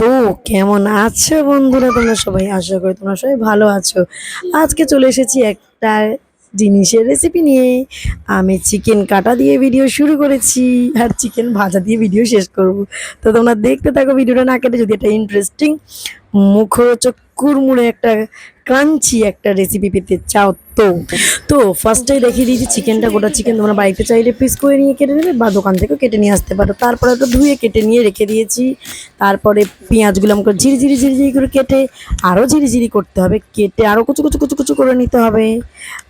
তো কেমন আছো বন্ধুরা? তোমরা সবাই আশা করি তোমরা সবাই ভালো আছো। আজকে চলে এসেছি একটা জিনিসের রেসিপি নিয়ে। আমি চিকেন কাটা দিয়ে ভিডিও শুরু করেছি আর চিকেন ভাজা দিয়ে ভিডিও শেষ করব। তো তোমরা দেখতে থাকো ভিডিওটা না কেটে, যদি একটা ইন্টারেস্টিং মুখরোচক, কুড়মুড়ে একটা ক্রাঞ্চি একটা রেসিপি পেতে চাও তো তো ফার্স্টেই দেখিয়ে দিয়েছি চিকেনটা গোটা চিকেন তোমরা বাড়িতে চাইলে পিস করে নিয়ে কেটে নেবে বা দোকান থেকে কেটে নিয়ে আসতে পারো। তারপরে ওটা ধুয়ে কেটে নিয়ে রেখে দিয়েছি। তারপরে পেঁয়াজগুলো আমাকে ঝিরি ঝিরি ঝিরি ঝিরি করে কেটে আরও ঝিরি ঝিরি করতে হবে। কেটে আরও কুচু কুচু কুচু কুচু করে নিতে হবে।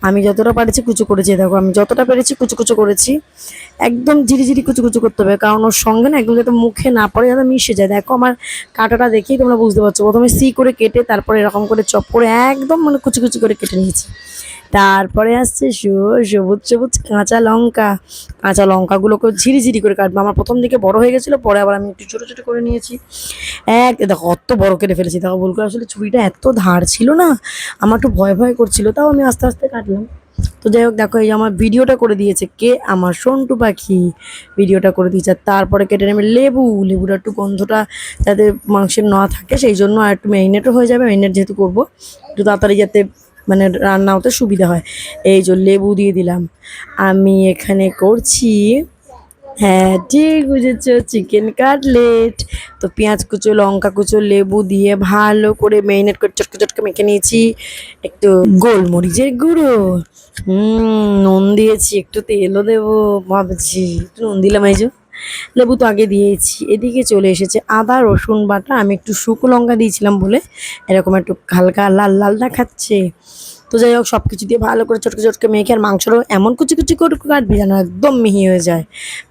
আমি যতটা পারেছি কুচু করেছি, দেখো আমি যতটা পেরেছি কুচু কুচু করেছি। একদম ঝিরি ঝিরি কুচু কুচু করতে হবে, কারণ ওর সঙ্গে না একদম যাতে মুখে না পড়ে, যাতে মিশে যায়। দেখো আমার কাঁটাটা দেখেই তোমরা বুঝতে পারছ। প্রথমে সি করে কেটে, তারপরে এরকম করে চপ করে একদম মানে কুচি কুচি করে কেটে নিয়েছি। তারপরে আসছে সবুজ সবুজ কাঁচা লঙ্কা। কাঁচা লঙ্কাগুলোকে ঝিরি ঝিরি করে কাটবো। আমার প্রথম দিকে বড় হয়ে গেছিল, পরে আবার আমি একটু ছোটো ছোটো করে নিয়েছি। এক, দেখো, অত বড় কেটে ফেলেছি। দেখো ভুল করে আসলে ছুরিটা এত ধার ছিল না, আমার একটু ভয় ভয় করছিল, তাও আমি আস্তে আস্তে কাটলাম। তো যাই হোক, দেখো, এই যে আমার ভিডিওটা করে দিয়েছে কে? আমার সন্টু পাখি। ভিডিওটা করে দিয়েছে। তারপরে কেটে নেবে লেবু। লেবুটা একটু গন্ধটা যাতে মাংসের না থাকে, সেই জন্য আর একটু ম্যারিনেটও হয়ে যাবে। ম্যারিনেট যেহেতু করব, একটু তাড়াতাড়ি যাতে মানে রান্না হতে সুবিধা হয়। এই যে লেবু দিয়ে দিলাম। আমি এখানে করছি হ্যাঁ ঠিক বুঝেছ চিকেন কাটলেট তো পেঁয়াজ কুচো, লঙ্কা কুচো, লেবু দিয়ে ভালো করে মেরিনেট করে চটকে চটকে মেখে নিয়েছি। একটু গোলমরিচের গুঁড়ো। হুম, নুন দিয়েছি, একটু তেলও দেবো, ভাবছি। একটু নুন দিলাম, এই যে। লেবু তো আগে দিয়েছি। এদিকে চলে এসেছে আদা, রসুন বাটা। আমি একটু শুকনো লঙ্কা দিয়েছিলাম বলে এরকম একটু হালকা লাল লাল দেখাচ্ছে। তো যাই হোক সব কিছু দিয়ে ভালো করে চটকে চটকে মেখে আর মাংসটাও এমন কুচি কুচি করে কাটবি যেন একদম মিহি হয়ে যায়।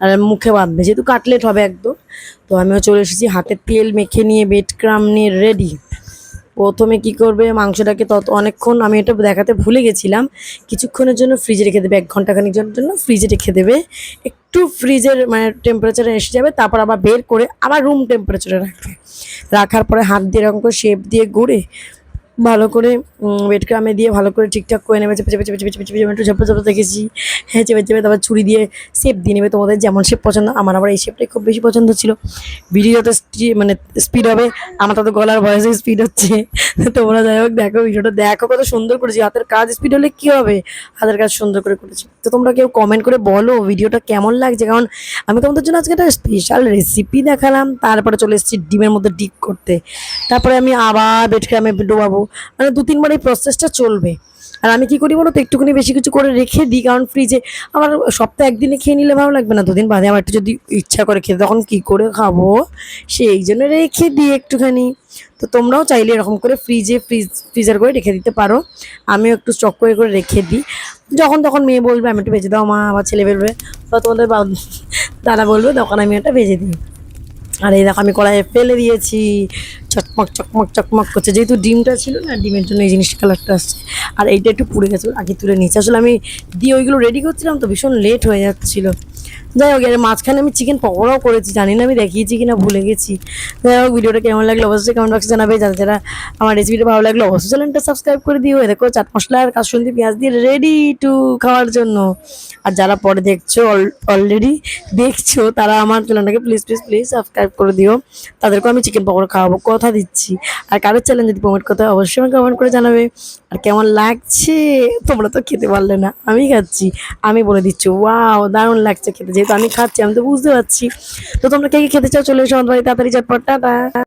আর মুখে বাঁধবে, যেহেতু কাটলেট হবে একদম। তো আমিও চলে এসেছি, হাতে তেল মেখে নিয়ে বেড ক্রাম নিয়ে রেডি প্রথমে কি করবে, মাংসটাকে তত অনেকক্ষণ আমি এটা দেখাতে ভুলে গেছিলাম। কিছুক্ষণের জন্য ফ্রিজে রেখে দেবে, এক ঘন্টাখানিক জন্য ফ্রিজে রেখে দেবে। একটু ফ্রিজের মানে টেম্পারেচারে এসে যাবে, তারপর আবার বের করে আবার রুম টেম্পারেচারে রাখবে। রাখার পরে হাত দিয়ে করে শেপ দিয়ে গুঁড়ে ভালো করে ওয়েট ক্রামে দিয়ে ভালো করে ঠিকঠাক করে নেবে, চেপে চেপে চেপে চেপে চেপে চেপে একটু ঝাপা ঝাপা দেখেছি। হ্যাঁ চেপে চেপে তারপর ছুরি দিয়ে শেপ দিয়ে নেবে, তোমাদের যেমন শেপ পছন্দ। আমার আবার এই শেপটাই খুব বেশি পছন্দ ছিল। ভিডিও যত স্টি- মানে স্পিড হবে, আমার তত গলার ভয়েসে স্পিড হচ্ছে। তোমরা যাই হোক, দেখো ভিডিওটা, দেখো কত সুন্দর করেছি। হাতের কাজ স্পিড হলে কী হবে? হাতের কাজ সুন্দর করে করেছি। তো তোমরা কেউ কমেন্ট করে বলো ভিডিওটা কেমন লাগছে, কারণ আমি তোমাদের জন্য আজকে একটা স্পেশাল রেসিপি দেখালাম। তারপরে চলে এসেছি ডিমের মধ্যে ডিপ করতে। তারপরে আমি আবার বেড ক্রামে ডোবাবো। মানে দু তিনবার এই প্রসেসটা চলবে। আর আমি কি করি বলো তো, একটুখানি বেশি কিছু করে রেখে দিই, কারণ ফ্রিজে আমার সপ্তাহে একদিনে খেয়ে নিলে ভালো লাগবে না, দুদিন বাদে আমার একটু যদি ইচ্ছা করে খেতে, তখন কি করে খাব? সেই জন্য রেখে দিই একটুখানি। তো তোমরাও চাইলে এরকম করে ফ্রিজে ফ্রিজ ফ্রিজার করে রেখে দিতে পারো। আমিও একটু স্টক করে করে রেখে দিই। যখন তখন মেয়ে বলবে, আমি একটু ভেজে দাও মা, আমার ছেলে বেরবে। বা তোমাদের দাদা বলবে তখন আমি একটা ভেজে দিই। আর এই দেখো আমি কড়াইয়ে ফেলে দিয়েছি। চকমক চকমক চকমক করছে। যেহেতু ডিমটা ছিল না, ডিমের জন্য এই জিনিসটা কালারটা আসছে। আর এইটা একটু পুড়ে গেছিল আগে তুলে নিয়েছি। আসলে আমি দিয়ে ওইগুলো রেডি করছিলাম তো ভীষণ লেট হয়ে যাচ্ছিল। যাই হোক, এর মাঝখানে আমি চিকেন পকোড়াও করেছি, জানি না আমি দেখিয়েছি কিনা, ভুলে গেছি। যাই হোক, ভিডিওটা কেমন লাগল অবশ্যই কমেন্ট বক্সে জানাবে। যারা যারা আমার রেসিপিটা ভালো লাগল, অবশ্যই চ্যানেলটা সাবস্ক্রাইব করে দিও। দেখো চাট মশলা আর কাসুন্দি পেঁয়াজ দিয়ে রেডি টু খাওয়ার জন্য। আর যারা পরে দেখছ অলরেডি দেখছ, তারা আমার চ্যানেলটাকে প্লিজ প্লিজ প্লিজ সাবস্ক্রাইব করে দিও। তাদেরকেও আমি চিকেন পকোড়া খাওয়াবো, কথা দিচ্ছি। আর কারোর চ্যানেল যদি কমেন্ট করতে হয়, অবশ্যই আমাকে কমেন্ট করে জানাবে। আর কেমন লাগছে? তোমরা তো খেতে পারলে না, আমি খাচ্ছি। আমি বলে দিচ্ছি ওয়াও দারুণ লাগছে খেতে। যেহেতু আমি খাচ্ছি, আমি তো বুঝতে পারছি। তো তোমরা কে কে খেতে চাও চলে এসো আমার বাড়ি, তাড়াতাড়ি চটপট টাটা।